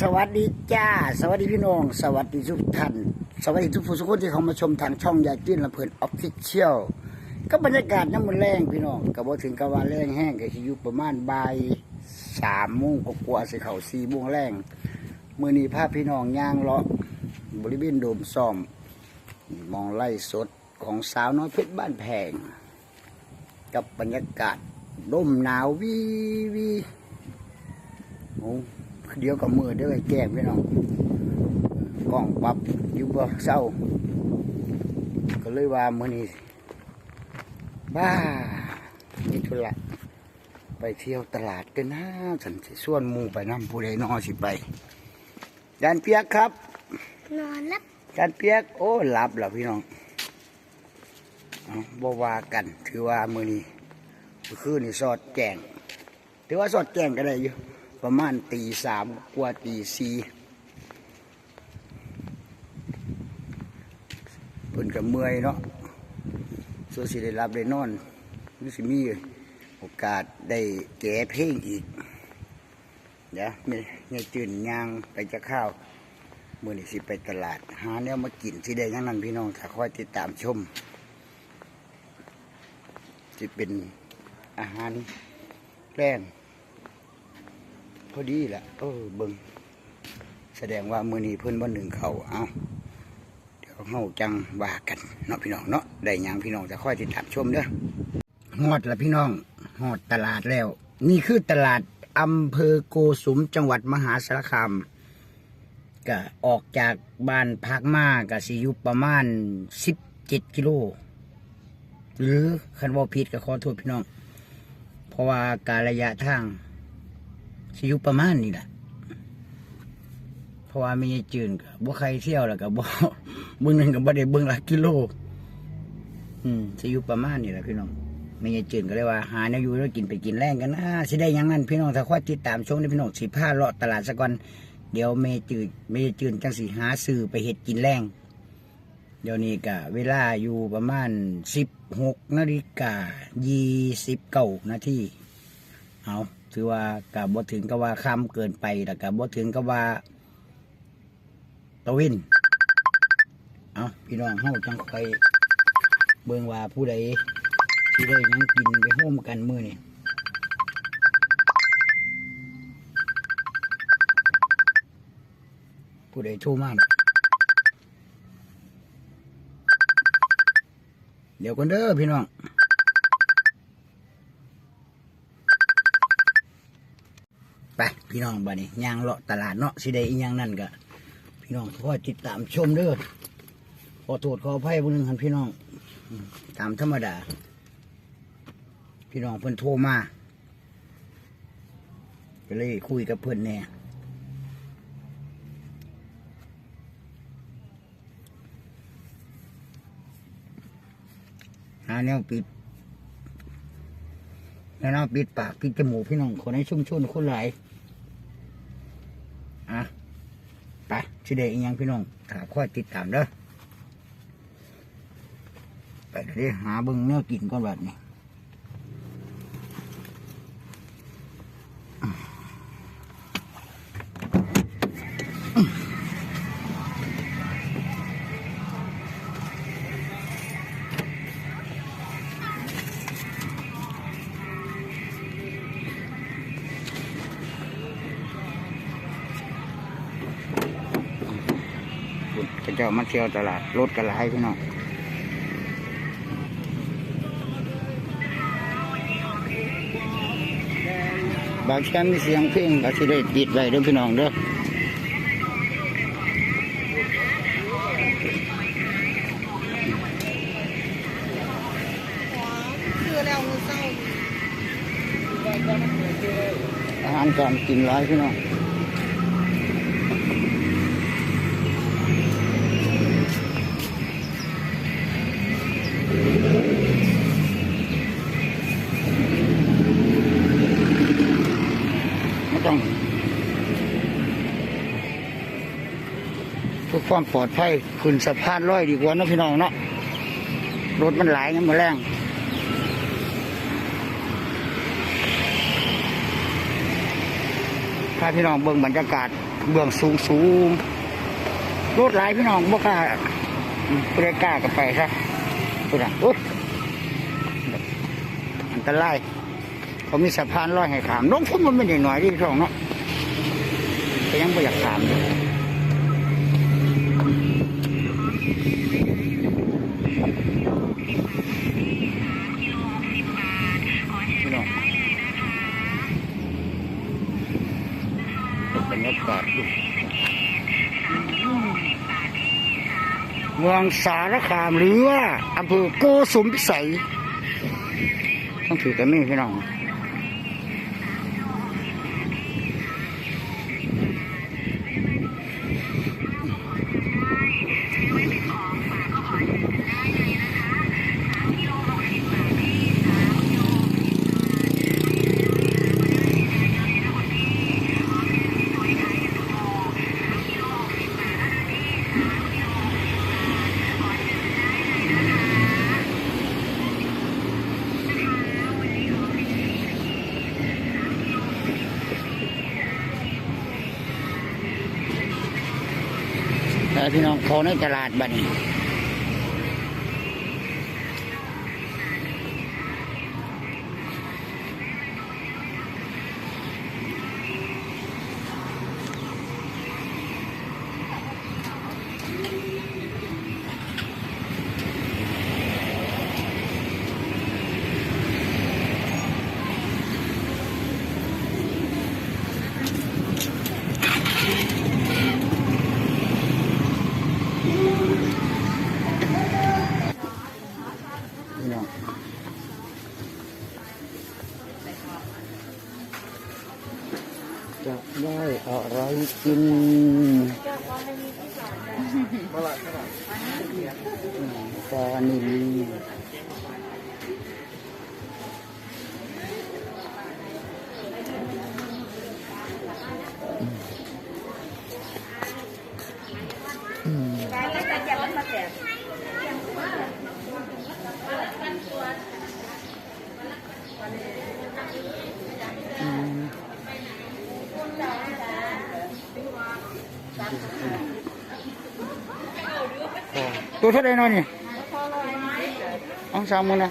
สวัสดีจ้า สวัสดีพี่น้อง สวัสดีทุกท่าน สวัสดีทุกผู้ทุกคนที่เข้ามาชมทางช่องยายจิ้นลำเพลินออฟฟิเชียลก็บรรยากาศน้ำมันแรงพี่น้องก็บอถึงกับว่าแรงแห้งก็สิอยู่ประมาณบ่ายสามโมงกว่าๆสิเขาสี่โมงแรงมือนี้พาพี่น้องย่างเลาะบริเวณโดมซ่อม มองไล่สดของสาวน้อยเพชรบ้านแพง กับบรรยากาศร่มหนาววีวีโอ้ เดี๋ยวกับมือเดี๋ยวไอ้แก้มพี่น้องกล้องปรับอยู่บ่เศร้า ก็เลยว่ามื้อนี้บ้ามีธุระไปเที่ยวตลาดกันนะฉันสิส่วนหมูไปนํผู้ใดนอสิไปจานเปียกครับ นอนรับจานเปียกโอ้หลับแล้วพี่น้องเอาบ่ว่ากัน ถือว่ามื้อนี้มื้อคืนนี่สอดแจงถือว่าสอดแจงก็ได้อยู่ ประมาณตีสามกว่าตีสี่เพิ่นก็เมื่อยเนาะส่วนสิได้รับได้นอนนี่สิมีโอกาสได้แก้เพลงอีกเดี๋ยวมีเนี่ยจืนยางไปจะข้าวมื่อนี้สิไปตลาด หาแนวมากินสิได้ยังนั้นพี่น้องถ้าคอยติดตามชมจะเป็นอาหารแรง พอดีแหละเออเบิงแสดงว่ามือนี้เพิ่นบ่หนึ่งเขาเอาเดี๋ยวเฮาจังว่ากันเนาะพี่น้องเนาะได้ยังพี่น้องจะค่อยติดตามชมเด้อฮอดล้วพี่น้องฮอดตลาดแล้ว นี่คือตลาดอำเภอโกสุมจังหวัดมหาสารคามก็ออกจากบ้านพักมาก็สิอยู่ประมาณสิบเจ็ดกิโลหรือคันว่าผิดก็ขอโทษพี่น้อง เพราะว่าการระยะทาง สิอยู่ประมาณนี้แหละเพราะว่ามีจืนก็บ่ใครเที่ยวแล้วก็บ่เบิ่งนึงก็บ่ได้เบิ่งหลักกิโล อืมสิอยู่ประมาณนี้แหละพี่น้องมีจืนก็เลยว่าหาแนวอยู่แล้วกินไปกินแรงกันนะสิได้ยังนั้นพี่น้องถ้าคอยติดตามชมนี่พี่น้องสิพาเลาะตลาดซะก่อนเดี๋ยวเมจืดเมจืดจังสีหาซื้อไปเห็ดกินแรงเดี๋ยวนี้ก็เวลาอยู่ประมาณสิบหกนาฬิกายี่สิบเก้านาทีเอา ถือว่ากับบ่ถึงกับว่าค่ำเกินไปแต่กับบ่ถึงกับว่าตะวินเอาพี่น้องเฮาจังคอยเบิ่งว่าผู้ใดที่ได้ยังกินไปโฮมกันมือนี่ผู้ใดโทรมาน่ะเดี๋ยวกันเด้อพี่น้อง พี่น้องบ้านี้ย่างเลาะตลาดเนาะสิได้อีหยังนั่นก็พี่น้องขอติดตามชมเด้อขอโทษขออภัยบุญหันพี่น้องตามธรรมดา พี่น้องเพิ่นโทรมาก็เลยคุยกับเพิ่นแน่หาแนวปิดแนวปิดปากปิดจมูกพี่น้องคนให้ชุ่มชุ่นคนหลาย อะไปชิเดอีกอยังพี่น้องถามค่อยติดตามเด้อไปเดี๋ยวหาเบิ้งเนื้อกินก่อนแบบนี้ จะเจ้ามาเที่ยวตลาดรถกันหลายพี่น้องบางชั้นมีเสียงเพลงก็สิได้ติดไว้เด้อพี่น้องเด้ออแล้วมือาหารการกินหลายพี่น้อง พื่อความปลอดภัยขึ้นสะพานร้อยดีกว่านะพี่น้องเนาะรถมันหลายงั้นมาแรงพาพี่น้องเบิ่งบรรยากาศเบื้องสูงสูงรถหลายพี่น้องบ่กล้าอืมบ่ได้กล้ากันไปซะพุ่นน่ะอุ๊ยอันตรายเขามีสะพานลอยให้ขามลงทุนมันไม่ได้น้อยที่ช่องเนาะแต่ยังไม่อยากขามอยู่พี่น้องบรรยากาศดูเมือ งสารคามหรือว่าอำเภอโกสุมพิสัยต้องถือกันนี่พี่น้อง ของในตลาดบัดนี้ กิน ตัวเท่าไรน้อยนี่เอังสามมือนะ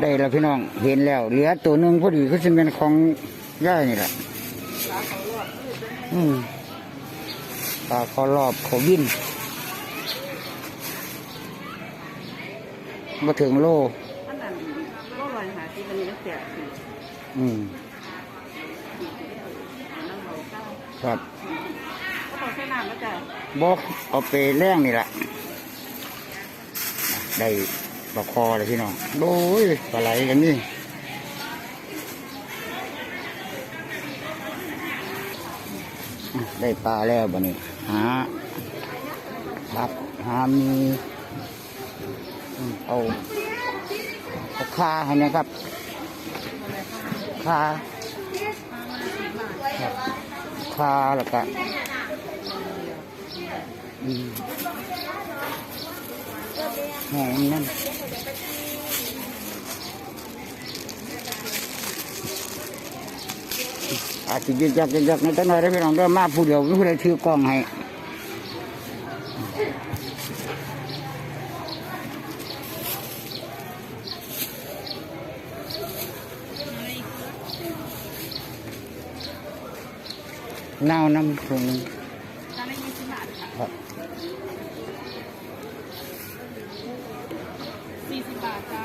ได้แล้วพี่น้องเห็นแล้วเหลือตัวหนึ่งพอดีก็จะเป็นของย่ายนี่แหละอืมปลาเขารอบเขาบินมาถึงโลอันนั้นก็ลอยหาที่มันนี่เสียสี่อืมอันนั้นเราเก้าครับก็ต้องใช้ น้ำแล้วจ้ะบอกเอาไปแรงนี่แหละได้ปลาคอเลยพี่น้องโอ้ยปลาไหลกันนี่ได้ปลาแล้วบันนี้หาครับหามีเอาเอาคาให้นะครับคาคาแล้วก็ หอมนั่นอาจจะยึกยักยึกยักในตั้งหน่อยได้พี่น้องเด้อมาผู้เดียวผู้ใดถือกล้องให้เน่าน้ำถุง จานละยี่สิบบาทค่ะ ครับ สี่สิบบาทจ้า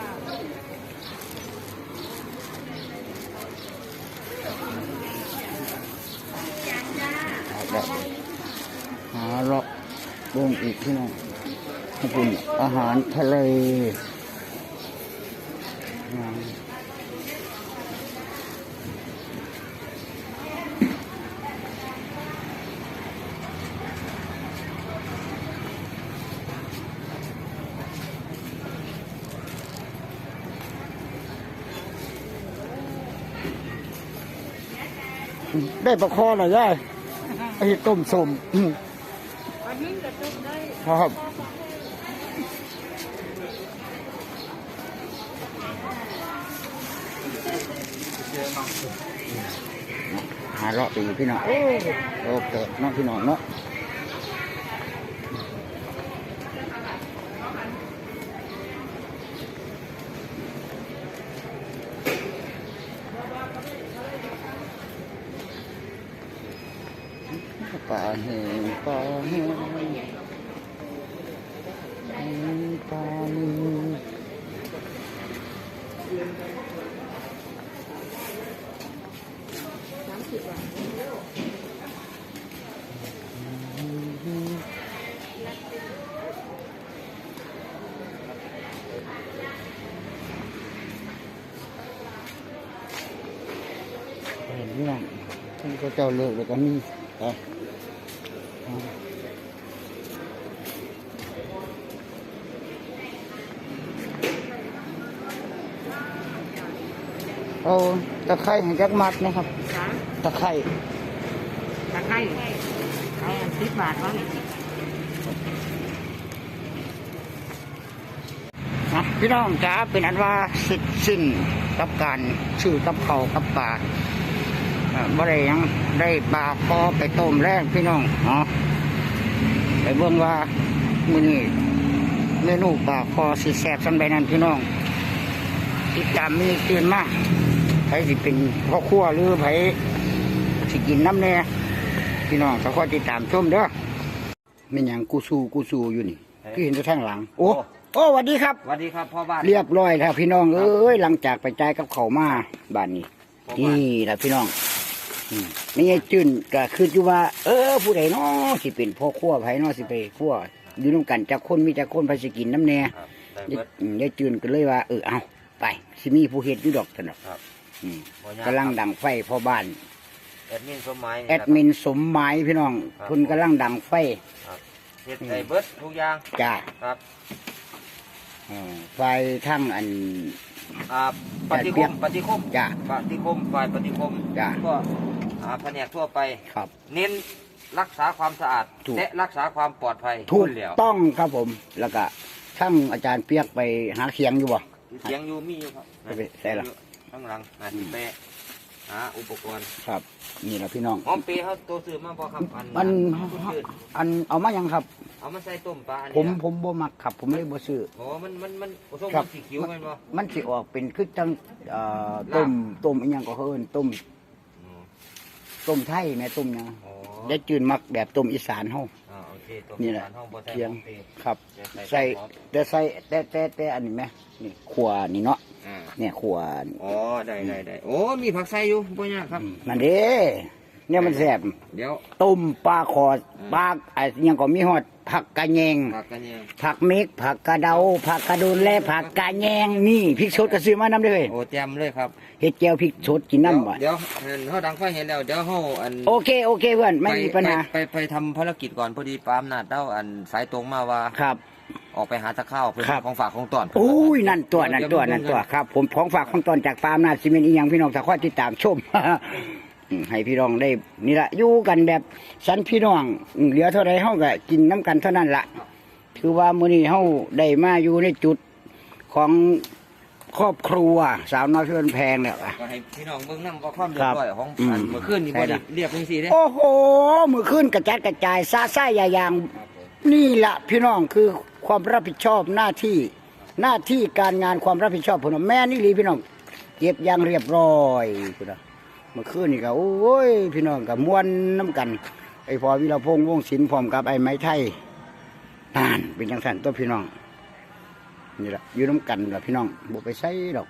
แบบหาเลาะลง อีกที่น้องคุณอาหารทะเลได้ประคอเหรอย่าไอ้ต้มสม ชอบหาเลาะไปอยู่พี่น้องโอ้โอเคเนาะพี่น้องเนาะปลาแห้งปลาแห้งปลาหนึ่ง เห็นไหมท่านก็ เจ้าเลิกแล้วก็มีอะเอาตะไคร้ให้จักมัดนะครับจ้าตะไคร้ตะไคร้เอาสิบบาทวะนี่นะพี่น้องจ๋าเป็นอันว่าเสร็จสิ้นกับการชื่อกับเขาวกับปลาอ่า บ่ได้หยังได้ปลาคอไปต้มแรกพี่น้องเนาะไปเบิ่งว่ามื้อนี้เมนูปลาคอสิแซ่บสำใดนั้นพี่น้องติดตามมีตื่นมาไผสิเป็นพ่อครัวหรือไผสิกินน้ำแน่พี่น้องก็ขอติดตามชมเด้อแม่นหยังกูซูกูซูอยู่นี่คือเห็นแต่ทางหลัง โอ้โอ้สวัสดีครับสวัสดีครับพ่อบ้านเรียบร้อยแล้วพี่น้องเอ้ยหลังจากไปจ่ายกับเขาวมาบ้านนี้นี่แหละพี่น้องอืม ไม่ใช่จืนก็คืออยู่ว่า เออ ผู้ใดเนาะสิเป็นพ่อครัวไผเนาะสิไปครัวอยู่น้ำกันจากคนมีจากคนไปสิกินน้ำแน่ครับได้ยายเบิดอืมยายจืนก็เลยว่า เออเอาไปสิมีผู้เฮ็ดอยู่ดอกสนอกครับอืมบ่ยากกำลังดังไฟพ่อบ้านแอดมินสมหมายแอดมินสมหมายพี่น้องครับคุณกำลังดังไฟครับเฮ็ดได้เบิดทุกอย่างจ้าครับเออไฟทั้งอันอ่าปฏิคเปียมกปฏิคมจ้าปฏิคมฝ่ายปฏิคมจ้ะก็ อ่าแผนกทั่วไป ครับ เน้นรักษาความสะอาด ถูก และรักษาความปลอดภัยถูกคนเหลียวต้องครับผม แล้วก็ทั้งอาจารย์เปียกไปหาเคียงอยู่บ่ เสียงอยู่มีอยู่ครับไปใส่ละข้างหลังอ่าอืมแปะหาอุปกรณ์ครับ นี่แหละพี่น้อง หอมปีเขาตัวซื้อมาบ่ครับอันมันจืดอันเอามายังครับ เอามาใส่ต้มปลาอันผมนี้นะผมบ่มักครับ ผมเลยบ่ซื้อโอ้มันมันมันผสมครักับบสีเขียวแมันบ่มันสิออกเป็นคือจังเอ่อต้มต้มอีหยังก็เฮิ้นต้มอืม ต้มไทยแม่ต้มหยังอ๋อได้จืนมักแบบต้มอีสานเฮา อ่าโอเคตัวนี่แหละห้องบ่ใส่เคียงห้องเตะครับ ใส่ใส่แต่ใส่แต่แต่แต่อันนี้แหมนี่ขัวนี่เนาะอ่าเนี่ยขัวนี่อ๋อได้ได้ได้โอ้มีผักใส่อยู่บ่ยากครับ นั่นเด้เนี่ยมันแซ่บเดี๋ยว ต้มปลาคอดอืมปลาไอ้หยังก็มีฮอด ผักกะแยง ผักกันยังผักเม็กผักกระเดา ผักกระโดนและผักกะแยงนี่พริกสดก็ซื้อมาน้ำเด้อเว้ยโอ้เตรียมเลยครับเฮ็ดแก้วพริกสดกินน้ำบ่เดี๋ยวเดี๋ยวเฮาดังไฟเห็นแล้วเดี๋ยวเฮาอันโอเคโอเคเพื่อนไม่มีปัญหาไปไปไปทำภารกิจก่อนพอดีปาล์มนาดเด้าอันสายตรงมาว่าครับ ออกไปหาตะข้าวเพื่อครับ ของฝากของตอนโอ้ยนั่นตัวนั่นตัวนั่นตัวครับ ผมของฝากของตอนจากปาล์มนาซีเมนต์อีหยังพี่น้องถ้าข้อติดตามชมอืม ให้พี่น้องได้นี่ละอยู่กันแบบสันพี่น้องอืมเหลือเท่าไรเฮาก็กินน้ำกันเท่านั้นละถือว่ามื้อนี้เฮาได้มาอยู่ในจุดของครอบครัวสาวน้อยเพื่อนแพงเนี่ยอะก็ให้พี่น้องเบิ่งนำว่าความเรียบร้อยของอืมอันเมื่อคืนนี่ใช่บ่ได้ล่ะเรียบจังซี่เด้โอ้โหมือขึ้นกระจัดกระจายซาซ่ายายางนี่แหละพี่น้องคือความรับผิดชอบหน้าที่หน้าที่การงานความรับผิดชอบผมแม่นี่ลีพี่น้องเก็บอยางเรียบร้อยพี่น้อง เมื่อคืนนี่ก็โอ้ย พี่น้องกับม้วนน้ำกัน ไอ้พอวิรพงษ์วงศิลป์พร้อมกับไอ้ไม้ไทยนานเป็นจังสันตัวพี่น้องนี่แหละอยู่น้ำกันละพี่น้องบ่ไปใส่ดอก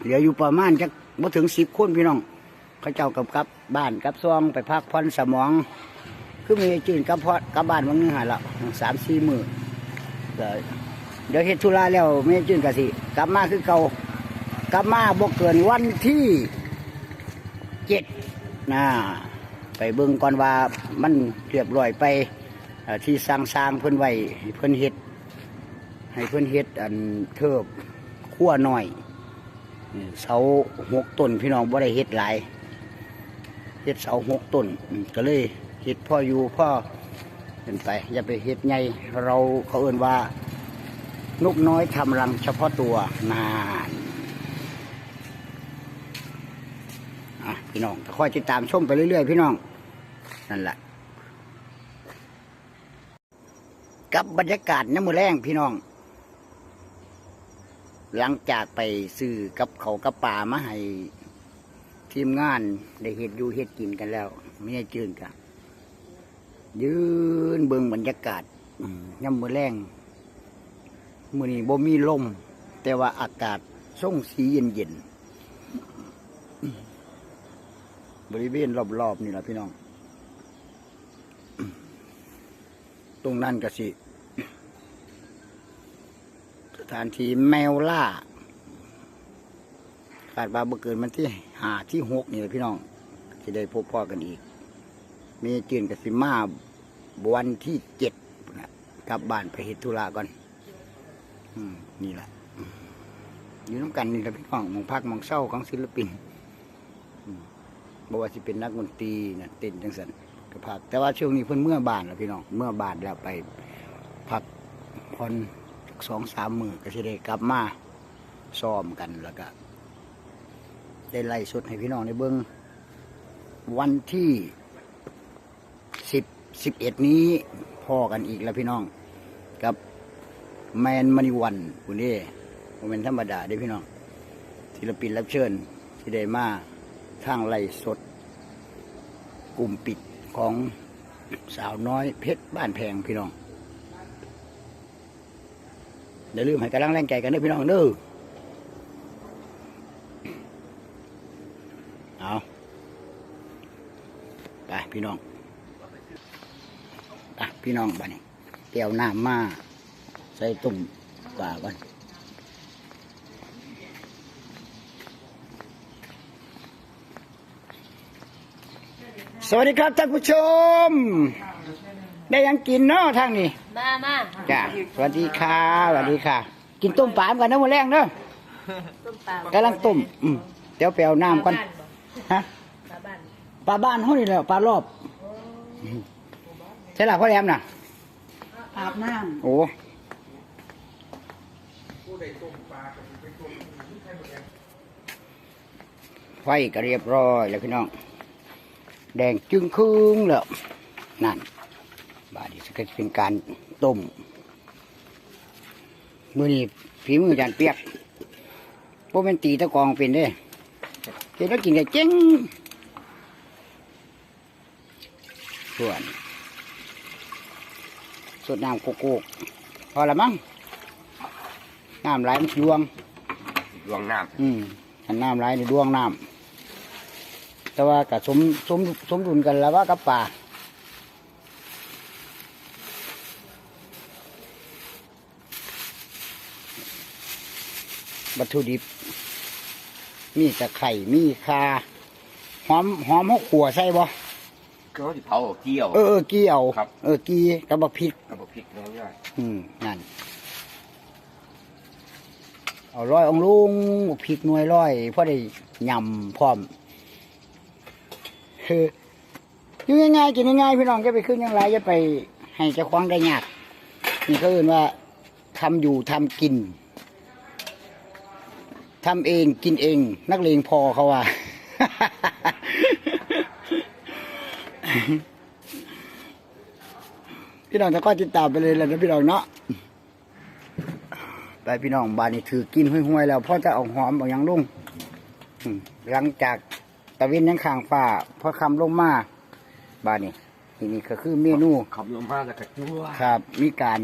เหลืออยู่ประมาณจักบ่ถึงสิบคนพี่น้อง เขาเจ้ากับกับบ้านกับซองไปพักผ่อนสมอง คือมีจืนกับพอกับบ้านวันนึงหาละสามสี่มือก็เดี๋ยวเฮ็ดธุระแล้วไม่จืนกะสิกลับมาคือเก่ากลับมาบ่เกินวันที่ เจ็ดนะไปเบิ่งก่อนว่ามันเรียบร้อยไปที่สร้างสร้างเพิ่อนไว้ให้เพิ่อนเฮ็ด ให้เพิ่อนเฮ็ดอันเทิบขั้วหน่อยเสาหกต้นพี่น้องบ่ได้เฮ็ดหลายเฮ็ดเสาหกต้นก็เลยเฮ็ดพ่ออยู่พ่อเป็นไป อย่าไปเฮ็ดใหญ่เราเขาเอ่นว่า นกน้อยทำรังเฉพาะตัวนานอะ พี่น้องคอยติดตามชมไปเรื่อยๆพี่น้องนั่นแหละกับบรรยากาศน้ำมือแรงพี่น้อง หลังจากไปซื้อกับเขากับป่ามาให้ทีมงานได้เฮ็ดอยู่เฮ็ดกินกันแล้วไม่ได้จืนกันยืนเบิ่งบรรยากาศอืมย่ำมือแรงมือนี้บ่มีลมแต่ว่าอากาศส่งสีเย็นๆอืม บริเวณรอบๆนี่แหละพี่น้อง ตรงนั้นก็สิ สถานที่แมวล่าคาดว่าเมื่อเกินมันที่หาที่หกนี่แหละพี่น้องจะได้พบพ่อกันอีก มีจืนกับสิมาวันที่เจ็ดนะกลับบ้านไปเฮ็ดธุระก่อน อืม นี่แหละอยู่น้ำกันนี่แหละพี่น้องหมองพักหมองเศร้าของศิลปิน บ่ว่าสิเป็นนักดนตรีนะเต้นจังสันก็พัก แต่ว่าช่วงนี้เพิ่นเมื่อบานแล้วพี่น้องเมื่อบานแล้วไปพักผ่อนสองสามมือก็จะได้กลับมาซ้อมกันแล้วก็ ได้ไล่สดให้พี่น้องในเบิ้องวันที่สิบสิบเอ็ดนี้พอกันอีกแล้วพี่น้อง กับแมนมณีวันคุณนี่ผมเป็นธรรมดาเด้พี่น้องศิลปินรับเชิญที่ได้มาทางไล่สด กลุ่มปิดของสาวน้อยเพชรบ้านแพงพี่น้องอย่าลืมให้กำลังแรงใจกันเด้อพี่น้องเด้อเอาไปพี่น้องไปพี่น้องบ้านี้แก้วน้ำมาใส่ตุ่มป่ากัน สวัสดีครับท่านผู้ชม ได้ยังกินเนาะทางนี้มามาจ้าสวัสดีค่ะสวัสดีค่ะ กินต้มปลาเหมือนกันนะมื้อแรงเนาะต้มปลากำลังต้มอืมเดี๋ยวไปเอาน้ำก่อนฮะปลาบ้านปลาบ้านเขานี่แหละปลารอบใช่หลักพ่อแรมน่ะอาบน้โอ้ไฟก็เรียบร้อยแล้วพี่น้อง แดงจึงครึ่งแล้วนั่นบาดนี้ก็เป็นการต้มมือนี้ฝีมือจานเปียกพวกเป็นตีตะกองเป็นเด้เจ้ากินได้เจ๊งส่วนสดน้ำโกโก้พอละมั้งน้ำไหลมันดวงดวงน้อืมหันน้ำไหลในดวงน้ำ แต่ว่ากับสมสมสมดุลกันแล้วว่ากับป่าวัตถุดิบ มีตะไคร่มีคาหอมหอมหกขัวใส่บ่ำก็ที่เผาเกี่ยว เออเออกี้เอาครับ เออกี้กับบักพริกกับพริกน้อยย่อยอืมนั่นเอาร้อยองลุงพริกหน่วยร้อยพอได้ยำพร้อม คืออยู่ง่ายๆกินง่ายๆพี่น้องจะไปขึ้นยังไรจะไปให้เจ้าของได้ยากนี่เขาเอื่นว่าทำอยู่ทำกินทำเองกินเอง นักเลงพอเขาว่าพี่น้องจะก็ติดตามไปเลยแหละนะพี่น้องเนาะไปพี่น้องบ้านนี้ถือกินห้วยๆแล้วพ่อจะเอาหอมเอายังลงอืมหลังจาก ตะเวนยังข้างฟ้าพอคำลงมาบ้านนี้ทีนี้ก็คือเมนูขับลงมาแล้วก็จั่วครับ มีการ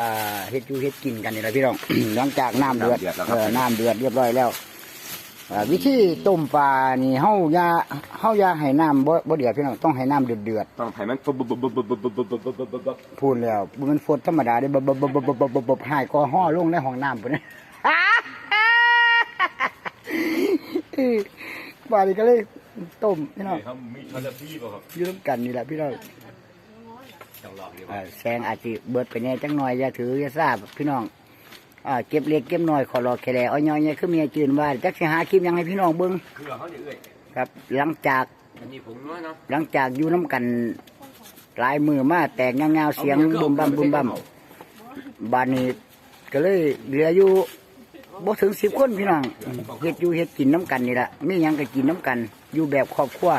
อ่าเฮ็ดอยูเฮ็ดกินกันนี่แหละพี่น้อง หลังจากน้ำเดือดเออน้ำเดือดเรียบร้อยแล้วอ่าวิธีต้มปลานี่เฮาอย่าเฮาอย่าให้น้ำบ่บ่เดือดพี่น้องต้องให้น้ำเดือดเดือดต้องให้มันปุ๊บปุ๊บปุ๊บปุ๊บปุ๊บปุ๊บปุ๊บปุ๊บปุ๊บปุ๊บปุ๊บพูดแล้วมันฝนธรรมดาได้บบบบบบบบบบหายก็ห่อลงในห้องน้ำปุ่น บาดนี้ก็เลยต้มพี่น้องครับมีทาร์พี่ป่ะครับอยืมกันนี่แหละพี่น้องจังหลอกอยู่อ่าแซงอาจจะเบิดไปแน่จังหน่อยอย่าถืออย่าทราบพี่น้องอ่าเก็บเล็กเก็บน้อยขอรอแค่แลเอาย่อยเนี่ยคือเมียจืนว่าจักสิหาคลิปยังให้พี่น้องเบิ่งคือเขาเนี่ยเอ้ยครับ หลังจากอันนี้ผมน้อยเนาะหลังจากอยู่น้ำกันหลายมือมาแตกเงาๆเสียงบุมบัมบุมบัมบ้านนี้ก็เลยเหลืออยู่ บ่ถึงสิบคนพี่น้องเฮ็ดอยู่เฮ็ดกินน้ำกันนี่แหละมีหยังก็กินน้ำกัน อยู่แบบครอบครัว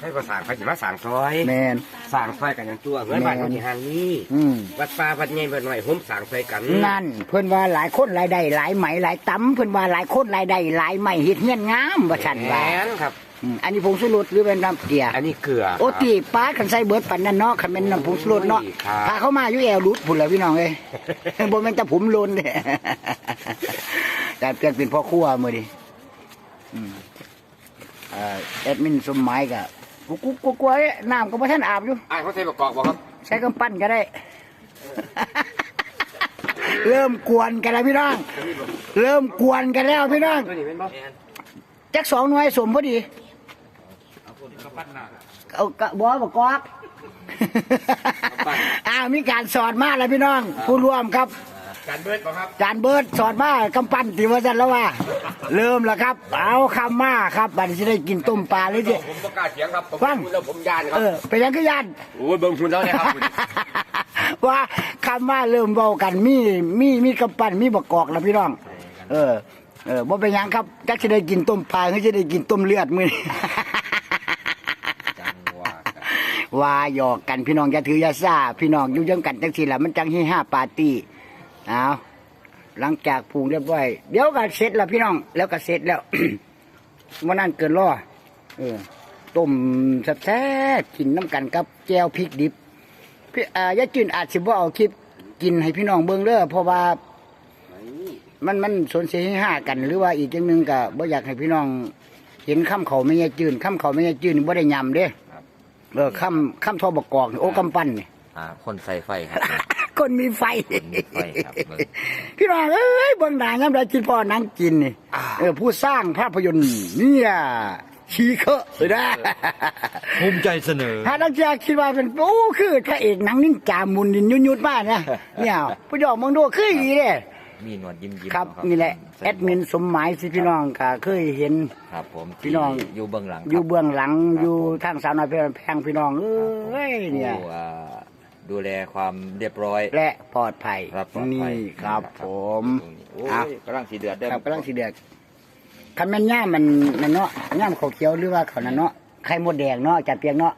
ให้ภาษาเขาจะมาสั่งซอยแมนสั่งซอยกันอย่างตัวเหมือนบ้านคนที่ห่างนี้อืม วัดป่าวัดใหญ่วัดหน่อยผมสั่งซอยกันนั่น เพื่อนว่าหลายคนหลายได้หลายไหมหลายตำเพื่อนว่าหลายคนหลายได้หลายไหมเฮ็ดเงี้ยนงามว่าฉันแหว่านครับ อืมอันนี้ผงสุรสหรือเป็นน้ำเตียอันนี้เกลือโอตีป้าคันใส่เบิดปันนั่นเนาะคันเป็นน้ำผงสุรสเนาะครับพาเข้ามาอยู่แอวรุดพุ่นแล้วพี่น้องเอ้ยบ่แม่นแต่ผมโลนเด้แต่เปลี่ยนเป็นพ่อครัวมื้อนี้อืมเอ่อแอดมินสมหมายก็กุ๊กกุ๊กกุ๊กกุ๊กเอ้ยน้ำก็บ่ทันอาบอยู่อ่าเขาใส่ประกอบบ่ครับ ใช้กำปั้นก็ได้ เริ่มกวนกันแล้วพี่น้อง เริ่มกวนกันแล้วพี่น้องตัวนี้เป็นบ่จักสองหน่วยสมพอดี เอากระบอกบอกกอกอ้าวมีการสอนมาแล้วพี่น้องผู้ร่วมครับ การเบิดบ่ครับจานเบิร์ดสอนมากำปั้นตีว่าจันแล้วว่า เริ่มแล้วครับ เอาคำมาครับบัดนจะได้กินต้มปลาเลยสิ ผมประกล้าศเสียงครับผมฟัง พูดแล้วผมยานครัเอบอเป็นยังก็ยัน โอ้ยเบิ่งคุณแล้วเนี่ยครับว่าคำว่าเริ่มเบากันมีมีมีกำปั้นมีบกกอกแล้วพี่น้อง เออ เออบ่เป็นหยังครับจักจะได้กินต้มปลาหรือจะได้กินต้มเลือดมื้อนี้จังหวะกัน ว่าหยอกกันพี่น้องอย่าถืออย่าซ่าพี่น้องอยู่ยังกันจังสิละมันจังให้ห้าปาร์ตี้เอาหลังจากปรุงเรียบร้อยเดี๋ยวก็เสร็จแล้วพี่น้องแล้วก็เสร็จแล้ววันนั้นเกินรอเออต้มแซ่บกินน้ำกันกับแจวพริกดิบพี่อ่ายาจืนอาจสิบ่เอาคลิปกินให้พี่น้องเบิ่งเด้อเพราะว่ามันมันสนเสียห้ากัน หรือว่าอีกอย่างหนึ่งก็บ่อยากให้พี่น้อง เห็นข้ามเขาไม่ยาจืนข้ามเขาไม่ยาจืนบ่ได้ยำเด้ เออข้ามข้ามทอบกกอกนี่โอ้กำปั้นนี่ อ่า คนใส่ไฟครับ คนมีไฟ คนมีไฟครับเบิ่ง พี่น้องเอ้ยเบิ่งหนางยามใดกินพ่อนังกินนี่เออผู้สร้างภาพยนตร์เนี่ยชีเคอะเลยนะภูมิใจเสนอ ถ้านักแสดงคิดว่าเป็นโอ้คือพระเอกหนังนิ่งจามุนดินยุดๆมากนะเนี่ยผู้ยอมมองดูคืออีเด้ มีหนวดยิ้มยิ้มครับนี่แหละแอดมินสมหมายสิพี่น้องก็เคยเห็น ครับ ผมพี่น้อง ที่อยู่เบื้องหลังอยู่ครับเบื้องหลังครับอยู่ผมทางสาวน้อยเพชรแพงพี่น้องเอ้ยเนี่ย ผู้อ่าดูแลความเรียบร้อยและปลอดภัยครับปลอดภัยนี่ครับผมโอ้อะ ยกำลังสีเดือดเด้อครับกำลังสีเดือดคันแม่นย่ามมันนั่นเนาะย่ามข้าวเขียวหรือว่าข้าวนั่นเนาะไข่มดแดงเนาะจัดเปียงเนาะ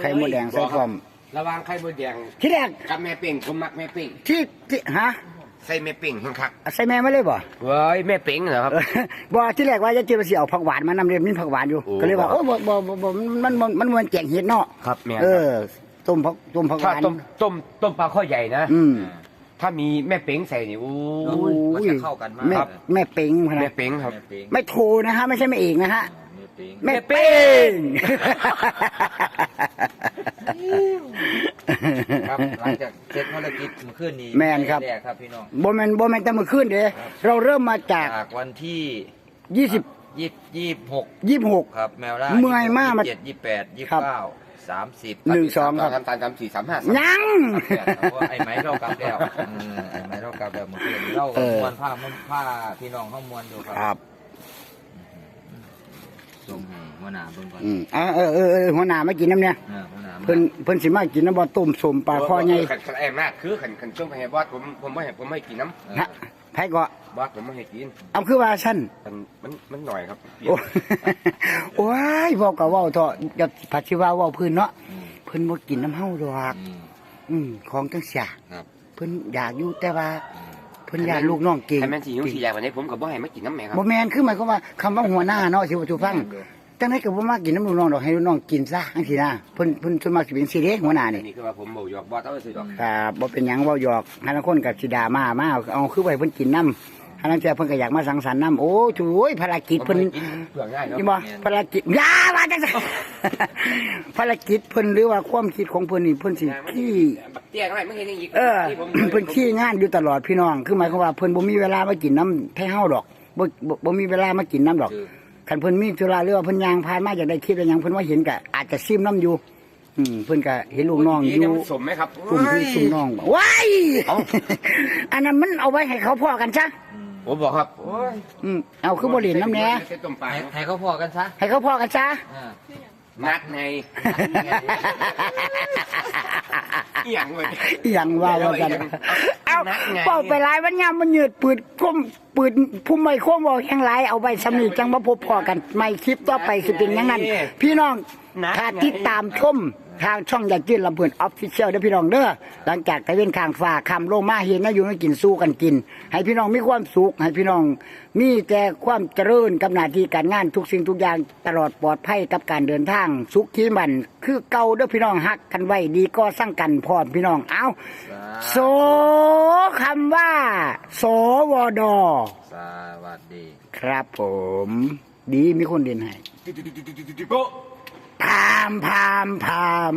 ไข่มดแดงใส่ความระหวังไข่มดแดงที่แรกกับแม่เป่งผมมักแม่เป่งที่ที่ฮะ ใส่แม่เป่งครับเอาใส่แม่มาเลยบ่เว้ยแม่เป่งเหรอครับเออบ่ที่แรกว่าจะเจอสิเอาผักหวานมานำเรียนมีผักหวานอยู่ โอ้ก็เลยว่าเออบ่บ่บ่บ่มันมันมันมันแจงเห็ดเนาะครับแม่เออต้มผักต้มผักหถ้าวานต้มต้มต้มปลาข้อใหญ่นะ อืมถ้ามีแม่เป๋งใส่นี่โอ้โอ้ยมันจะเข้ากันมาก แม่ครับแม่เป๋งพะแม่นะเป๋งครับ แม่ปิงไม่โทรนะฮะไม่ใช่แม่เอกนะฮะแม่ ปิงแม่เป้งครับหลังจากเสร็จภารกิจเมื่อคืนนี้แม่นครับ แรกครับพี่น้อง บ่แม่นบ่แม่นแต่เมื่อคืนเด้เราเริ่มมาจาก จากวันที่ยี่สิบยี่ยี่หกยี่หกครับแมวล่าเมื่อยมากมาเจ็ดยี่แปดยี่ครับ เก้าสามสิบหนึ่งสองครับทำตามตามสี่สามห้ายังไอ้ไม้เรากลับแล้วอืมไอ้ไม้เรากลับแล้วเมื่อคืนเราเออ มวนผ้ามันผ้าพี่น้องเขามวนอยู่คครับรับ ส่งให้หัวหน้าเบิ่งก่อนอืมอ่าเออเออเออหัวหน้ามากินน้ำเนี่ยเออหัวหน้ามาเพิ่นเพิ่นสิมากินน้ำบ่ต้มสมปลาคอใหญ่ขันขันแอมมากคือขันขันช่วงให้บอสผมผมไม่ให้ผมไม่ให้กินน้ฮะไผก็ำบอสผมไม่ให้กินเอาคือว่าซั่นมันมันมันหน่อยครับเปลี่ยโอ้นโอ้ยเว้าก็เว้าเถอะอย่าผัดสิว่าเว้าพื้นเนาะอืมเพิ่นบ่กินน้ำเฮาดอก อืม อืมของจังเสียครับ เพิ่นอยากอยู่แต่ว่า อืม เพิ่นอยากลูกน้องเก่งให้แม่นสีหิวสีอยากวันนี้ผมกับบ่ให้มากินน้ำแม่ครับบ่แม่นคือหมายความว่าคำว่าหัวหน้าเนาะสิว่าถูกฟังจังได๋ก็บ่มากินน้ำลูกน้องดอกให้ลูกน้องกินซะจังซี่นะเพิ่นเพิ่นส่วนมากสิเป็นสิเด้หัวหน้านี่นี่คือว่าผมบอกหยอกบอสเอาสิดอก ครับบ่เป็นหยังเว้าหยอกหาลางคนก็สิด่ามามาเอาคือไว้เพิ่นกินน้ำ หาลางเทื่อเพิ่นก็อยากมาสังสรรค์น้ำโอ้โถุยภารกิจผมเพิ่นไม่กินเปลือกง่ายเนาะนี่บ่ภารกิจอย่าว่าจังซั่นภารกิจเพิ่นหรือว่าความคิดของเพิ่นนี่เพิ่นสิขี้บักเตี้ยน้อยไม่เห็นยังอีกเออที่ผมเพิ่นขี้งานอยู่ตลอดพี่น้อง คือหมายความว่าเพิ่นบ่มีเวลามากินน้ำให้เฮาดอกบ่บ่บ่มีเวลามากินน้ำดอกคือคันเพิ่นมีธุระหรือว่าเพิ่นยางผ่านมาอยากได้คลิปอะไรหยังเพิ่นว่าเห็นก็อาจจะซิมน้ำอยู่อืมเพิ่นก็เห็นลูกน้องอนี่ยู่มันสมไหมครับกลุ่มพี่กลุ่มน้องว้ายอันนั้นมันเอาไว้ให้เขาพ่อกันซะ ผมบอกครับโอ้ยอืมเอาคือบ่เล่นน้ำแหน่เส้นต้มปลาให้ให้เขาพอกันซะให้เขาพ่อกันซะ อ่านักไงอหย่างเลยอหย่างว่าว่ากัน เอ้า นักไงเป้าไปหลายวันยามมันยืดปืดก้มปืดผู้ไม่โค้งบอกแห่งหลายเอาไปสำนีจังมาพบพอกันไม่คลิปต่อไปสิเป็นอย่างนั้น พี่น้องนักไงถ้าติดตามชมทางช่องอยากกินลำเพื่อนออฟฟิเชียลเด้อพี่น้องเด้อหลังจากตะเวนข้างฟ้าคำโลงมาเห็นนะอยู่ให้กินสู้กันกิน ให้พี่น้องมีความสุขให้พี่น้อง มีแต่ความเจริญกับหน้าที่การงานทุกสิ่งทุกอย่างตลอดปลอดภัยกับการเดินทางสุขที่มัน คือเก่าเด้อพี่น้องฮักกันไว้ดีก็สร้างกันพร้อมพี่น้องเอา โสคำว่า โสวดสวัสดีครับผม ดีมีคนเดินให้พามพามพาม